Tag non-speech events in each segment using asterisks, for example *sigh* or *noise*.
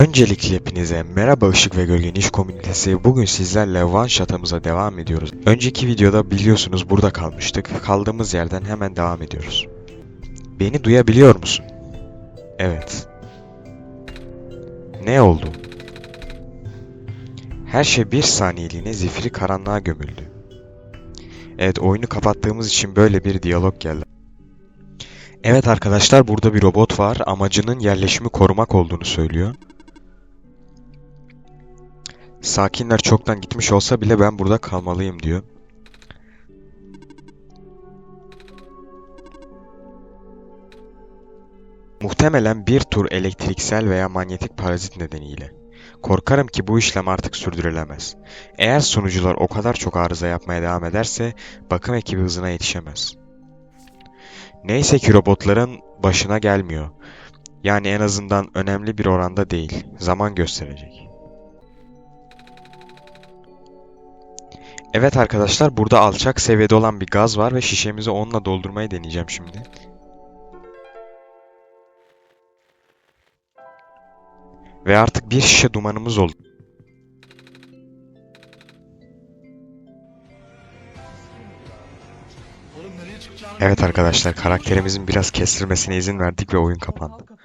Öncelikle hepinize merhaba Işık ve Gölge Niş Komünitesi. Bugün sizlerle One Shot'ımıza devam ediyoruz. Önceki videoda biliyorsunuz burada kalmıştık. Kaldığımız yerden hemen devam ediyoruz. Beni duyabiliyor musun? Evet. Ne oldu? Her şey bir saniyeliğine zifiri karanlığa gömüldü. Evet oyunu kapattığımız için böyle bir diyalog geldi. Evet arkadaşlar burada bir robot var. Amacının yerleşimi korumak olduğunu söylüyor. Sakinler çoktan gitmiş olsa bile ben burada kalmalıyım diyor. Muhtemelen bir tür elektriksel veya manyetik parazit nedeniyle. Korkarım ki bu işlem artık sürdürülemez. Eğer sunucular o kadar çok arıza yapmaya devam ederse bakım ekibi hızına yetişemez. Neyse ki robotların başına gelmiyor. Yani en azından önemli bir oranda değil. Zaman gösterecek. Evet arkadaşlar burada alçak seviyede olan bir gaz var ve şişemizi onunla doldurmayı deneyeceğim şimdi. Ve artık bir şişe dumanımız oldu. Evet arkadaşlar karakterimizin biraz kestirmesine izin verdik ve oyun kapandı.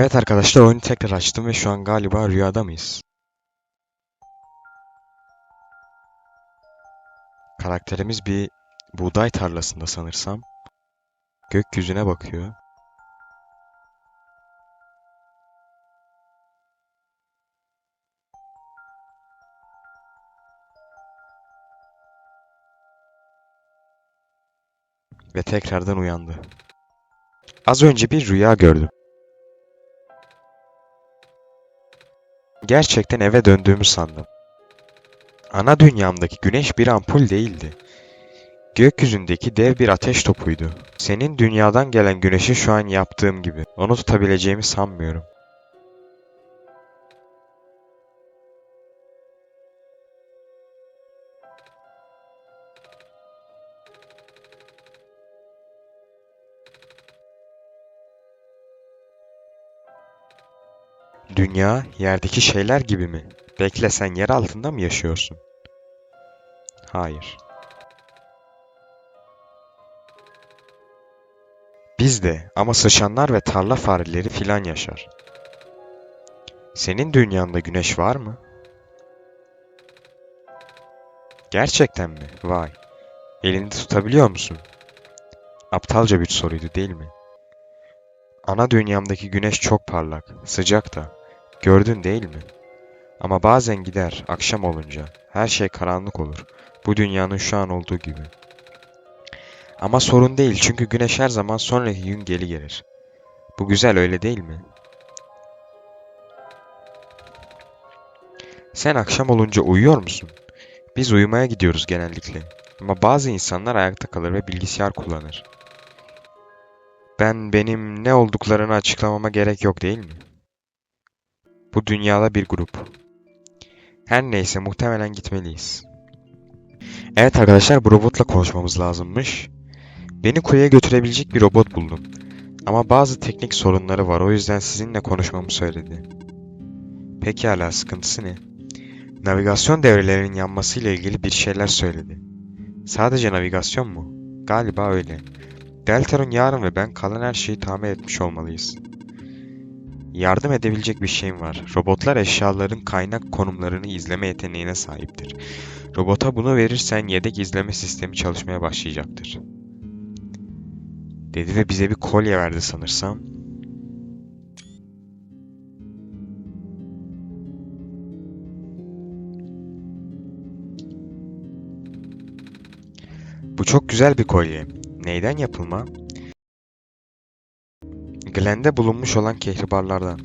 Evet arkadaşlar oyunu tekrar açtım ve şu an galiba rüyada mıyız? Karakterimiz bir buğday tarlasında sanırsam. Gökyüzüne bakıyor. Ve tekrardan uyandı. Az önce bir rüya gördüm. Gerçekten eve döndüğümü sandım. Ana dünyamdaki güneş bir ampul değildi. Gökyüzündeki dev bir ateş topuydu. Senin dünyadan gelen güneşi şu an yaptığım gibi. Onu tutabileceğimi sanmıyorum. Dünya yerdeki şeyler gibi mi? Bekle sen yer altında mı yaşıyorsun? Hayır. Biz de ama sıçanlar ve tarla fareleri filan yaşar. Senin dünyanda güneş var mı? Gerçekten mi? Vay. Elinde tutabiliyor musun? Aptalca bir soruydu değil mi? Ana dünyamdaki güneş çok parlak, sıcak da. Gördün değil mi? Ama bazen gider akşam olunca. Her şey karanlık olur. Bu dünyanın şu an olduğu gibi. Ama sorun değil çünkü güneş her zaman sonraki gün geri gelir. Bu güzel öyle değil mi? Sen akşam olunca uyuyor musun? Biz uyumaya gidiyoruz genellikle. Ama bazı insanlar ayakta kalır ve bilgisayar kullanır. Ben benim ne olduklarını açıklamama gerek yok değil mi? Bu dünyada bir grup. Her neyse muhtemelen gitmeliyiz. Evet arkadaşlar bu robotla konuşmamız lazımmış. Beni kuyuya götürebilecek bir robot buldum. Ama bazı teknik sorunları var o yüzden sizinle konuşmamı söyledi. Pekala sıkıntısı ne? Navigasyon devrelerinin yanmasıyla ilgili bir şeyler söyledi. Sadece navigasyon mu? Galiba öyle. Deltarune yarın ve ben kalan her şeyi tamir etmiş olmalıyız. Yardım edebilecek bir şeyim var. Robotlar eşyaların kaynak konumlarını izleme yeteneğine sahiptir. Robota bunu verirsen yedek izleme sistemi çalışmaya başlayacaktır. Dedi ve bize bir kolye verdi sanırsam. Bu çok güzel bir kolye. Neyden yapılma? Glenn'de bulunmuş olan kehribarlardan.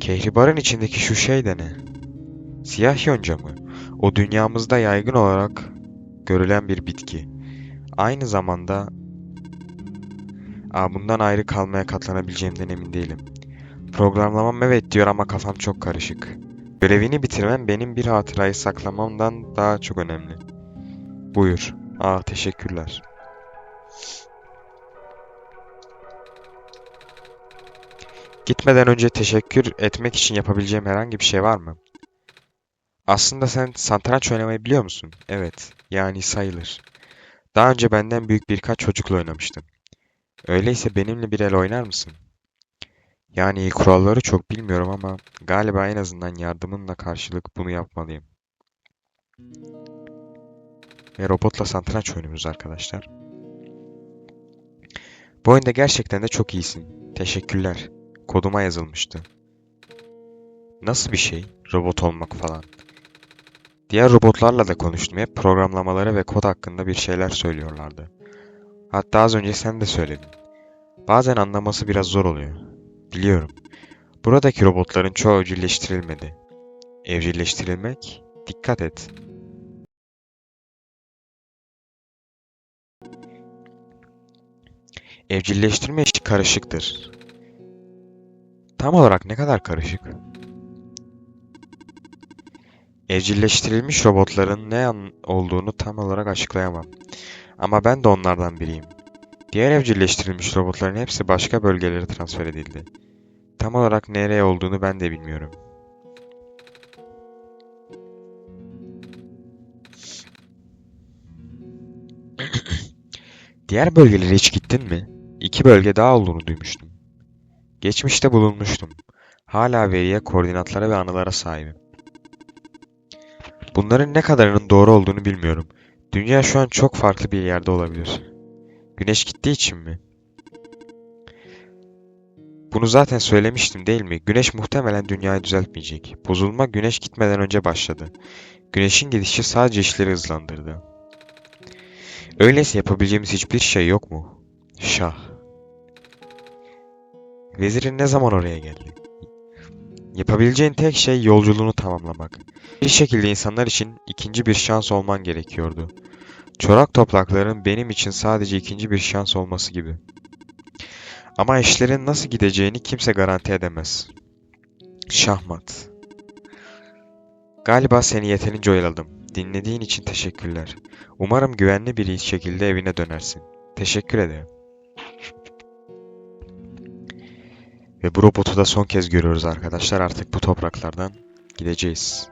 Kehribarın içindeki şu şey de ne? Siyah yonca mı? O dünyamızda yaygın olarak görülen bir bitki. Aynı zamanda Aa, bundan ayrı kalmaya katlanabileceğimden emin değilim. Programlamam evet diyor ama kafam çok karışık. Görevini bitirmem benim bir hatırayı saklamamdan daha çok önemli. Buyur. Aa teşekkürler. Gitmeden önce teşekkür etmek için yapabileceğim herhangi bir şey var mı? Aslında sen satranç oynamayı biliyor musun? Evet, yani sayılır. Daha önce benden büyük birkaç çocukla oynamıştın. Öyleyse benimle bir el oynar mısın? Yani kuralları çok bilmiyorum ama galiba en azından yardımınla karşılık bunu yapmalıyım. Ve robotla satranç oynuyoruz arkadaşlar. Bu oyunda gerçekten de çok iyisin. Teşekkürler. Koduma yazılmıştı. Nasıl bir şey? Robot olmak falan. Diğer robotlarla da konuştum. Hep programlamaları ve kod hakkında bir şeyler söylüyorlardı. Hatta az önce sen de söyledin. Bazen anlaması biraz zor oluyor. Biliyorum. Buradaki robotların çoğu evcilleştirilmedi. Evcilleştirilmek? Dikkat et. Evcilleştirme işi karışıktır. Tam olarak ne kadar karışık? Evcilleştirilmiş robotların ne olduğunu tam olarak açıklayamam. Ama ben de onlardan biriyim. Diğer evcilleştirilmiş robotların hepsi başka bölgelere transfer edildi. Tam olarak nereye olduğunu ben de bilmiyorum. *clears throat* Diğer bölgelere hiç gittin mi? İki bölge daha olduğunu duymuştum. Geçmişte bulunmuştum. Hala veriye, koordinatlara ve anılara sahibim. Bunların ne kadarının doğru olduğunu bilmiyorum. Dünya şu an çok farklı bir yerde olabilir. Güneş gittiği için mi? Bunu zaten söylemiştim değil mi? Güneş muhtemelen dünyayı düzeltmeyecek. Bozulma güneş gitmeden önce başladı. Güneşin gidişi sadece işleri hızlandırdı. Öyleyse yapabileceğimiz hiçbir şey yok mu? Şah. Vezirin ne zaman oraya geldi? Yapabileceğin tek şey yolculuğunu tamamlamak. Bir şekilde insanlar için ikinci bir şans olman gerekiyordu. Çorak toplakların benim için sadece ikinci bir şans olması gibi. Ama işlerin nasıl gideceğini kimse garanti edemez. Şahmat. Galiba seni yeterince oyaladım. Dinlediğin için teşekkürler. Umarım güvenli bir şekilde evine dönersin. Teşekkür ederim. Ve bu robotu da son kez görüyoruz arkadaşlar. Artık bu topraklardan gideceğiz.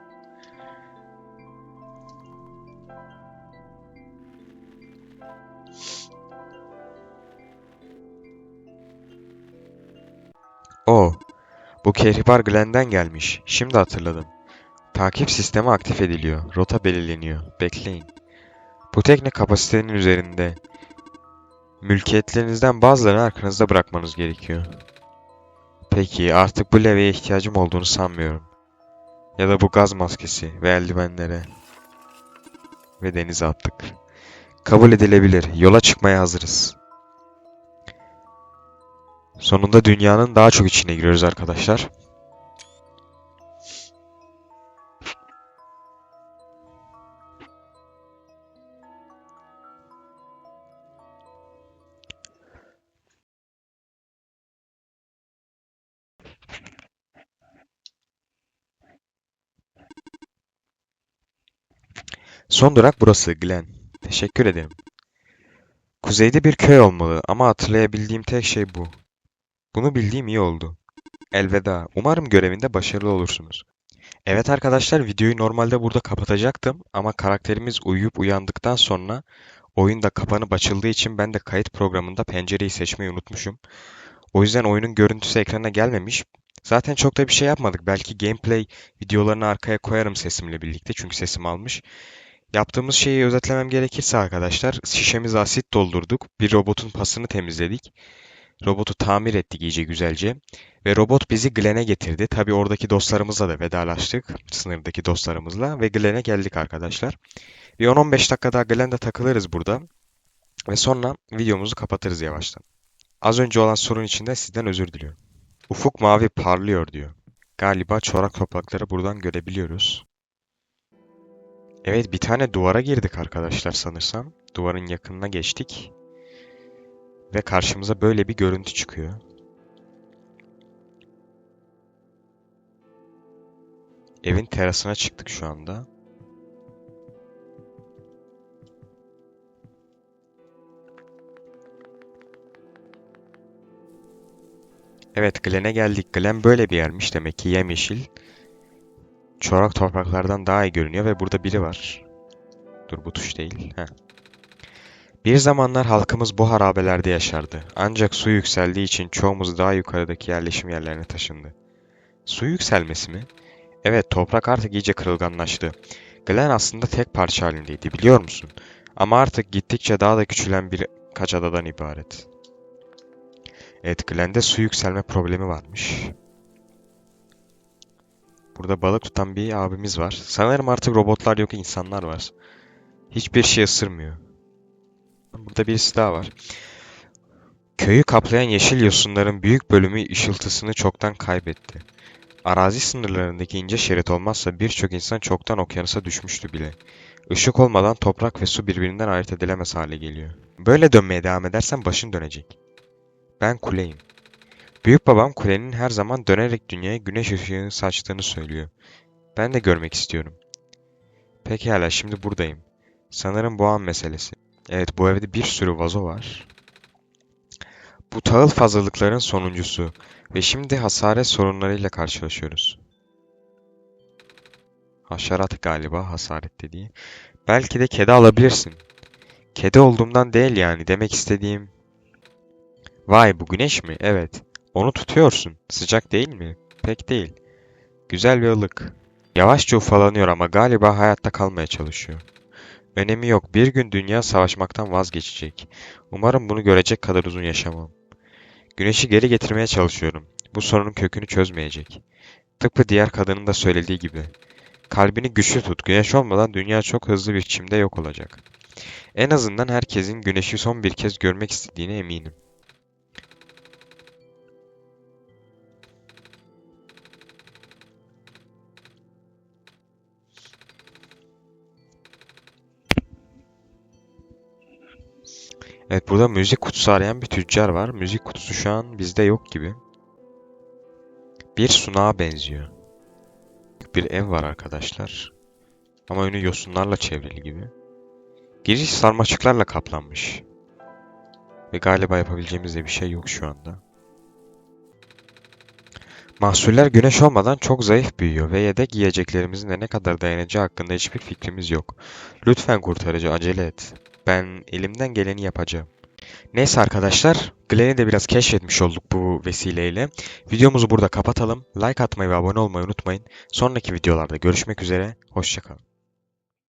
O, bu kehribar Glenn'den gelmiş. Şimdi hatırladım. Takip sistemi aktif ediliyor. Rota belirleniyor. Bekleyin. Bu tekne kapasitenin üzerinde. Mülkiyetlerinizden bazılarını arkanızda bırakmanız gerekiyor. Peki, artık bu levyeye ihtiyacım olduğunu sanmıyorum. Ya da bu gaz maskesi ve eldivenlere. Ve denize attık. Kabul edilebilir. Yola çıkmaya hazırız. Sonunda dünyanın daha çok içine giriyoruz arkadaşlar. Son durak burası, Glen. Teşekkür ederim. Kuzeyde bir köy olmalı ama hatırlayabildiğim tek şey bu. Bunu bildiğim iyi oldu. Elveda. Umarım görevinde başarılı olursunuz. Evet arkadaşlar videoyu normalde burada kapatacaktım ama karakterimiz uyuyup uyandıktan sonra oyun da kapanıp açıldığı için ben de kayıt programında pencereyi seçmeyi unutmuşum. O yüzden oyunun görüntüsü ekrana gelmemiş. Zaten çok da bir şey yapmadık. Belki gameplay videolarını arkaya koyarım sesimle birlikte çünkü sesim almış. Yaptığımız şeyi özetlemem gerekirse arkadaşlar şişemize asit doldurduk. Bir robotun pasını temizledik. Robotu tamir ettik iyice güzelce. Ve robot bizi Glen'e getirdi. Tabi oradaki dostlarımızla da vedalaştık. Sınırdaki dostlarımızla. Ve Glen'e geldik arkadaşlar. Bir 10-15 dakika daha Glen'de takılırız burada. Ve sonra videomuzu kapatırız yavaştan. Az önce olan sorun için de sizden özür diliyorum. Ufuk mavi parlıyor diyor. Galiba çorak toprakları buradan görebiliyoruz. Evet bir tane duvara girdik arkadaşlar sanırsam. Duvarın yakınına geçtik. Ve karşımıza böyle bir görüntü çıkıyor. Evin terasına çıktık şu anda. Evet Glen'e geldik. Glen böyle bir yermiş demek ki yemyeşil. Çorak topraklardan daha iyi görünüyor ve burada biri var. Dur bu tuş değil. Heh. Bir zamanlar halkımız bu harabelerde yaşardı. Ancak su yükseldiği için çoğumuz daha yukarıdaki yerleşim yerlerine taşındı. Su yükselmesi mi? Evet, toprak artık iyice kırılganlaştı. Glen aslında tek parça halindeydi, biliyor musun? Ama artık gittikçe daha da küçülen birkaç adadan ibaret. Evet, Glen'de su yükselme problemi varmış. Burada balık tutan bir abimiz var. Sanırım artık robotlar yok, insanlar var. Hiçbir şey ısırmıyor. Burada birisi daha var. Köyü kaplayan yeşil yosunların büyük bölümü ışıltısını çoktan kaybetti. Arazi sınırlarındaki ince şerit olmazsa birçok insan çoktan okyanusa düşmüştü bile. Işık olmadan toprak ve su birbirinden ayırt edilemez hale geliyor. Böyle dönmeye devam edersen başın dönecek. Ben kuleyim. Büyük babam kulenin her zaman dönerek dünyaya güneş ışığını saçtığını söylüyor. Ben de görmek istiyorum. Pekala şimdi buradayım. Sanırım bu an meselesi. Evet bu evde bir sürü vazo var. Bu tahıl fazlalıkların sonuncusu ve şimdi hasaret sorunlarıyla karşılaşıyoruz. Haşerat galiba hasaret dediği. Belki de kedi alabilirsin. Kedi olduğumdan değil yani demek istediğim. Vay bu güneş mi? Evet. Onu tutuyorsun. Sıcak değil mi? Pek değil. Güzel ve ılık. Yavaşça ufalanıyor ama galiba hayatta kalmaya çalışıyor. Önemi yok. Bir gün dünya savaşmaktan vazgeçecek. Umarım bunu görecek kadar uzun yaşamam. Güneşi geri getirmeye çalışıyorum. Bu sorunun kökünü çözmeyecek. Tıpkı diğer kadının da söylediği gibi. Kalbini güçlü tut. Güneş olmadan dünya çok hızlı bir biçimde yok olacak. En azından herkesin güneşi son bir kez görmek istediğine eminim. Evet burada müzik kutusu arayan bir tüccar var. Müzik kutusu şu an bizde yok gibi. Bir sunağa benziyor. Bir ev var arkadaşlar. Ama önü yosunlarla çevrili gibi. Giriş sarmaşıklarla kaplanmış. Ve galiba yapabileceğimiz de bir şey yok şu anda. Mahsuller güneş olmadan çok zayıf büyüyor ve yedek yiyeceklerimizin de ne kadar dayanacağı hakkında hiçbir fikrimiz yok. Lütfen kurtarıcı acele et. Ben elimden geleni yapacağım. Neyse arkadaşlar, Glenn'i de biraz keşfetmiş olduk bu vesileyle. Videomuzu burada kapatalım. Like atmayı ve abone olmayı unutmayın. Sonraki videolarda görüşmek üzere. Hoşçakalın.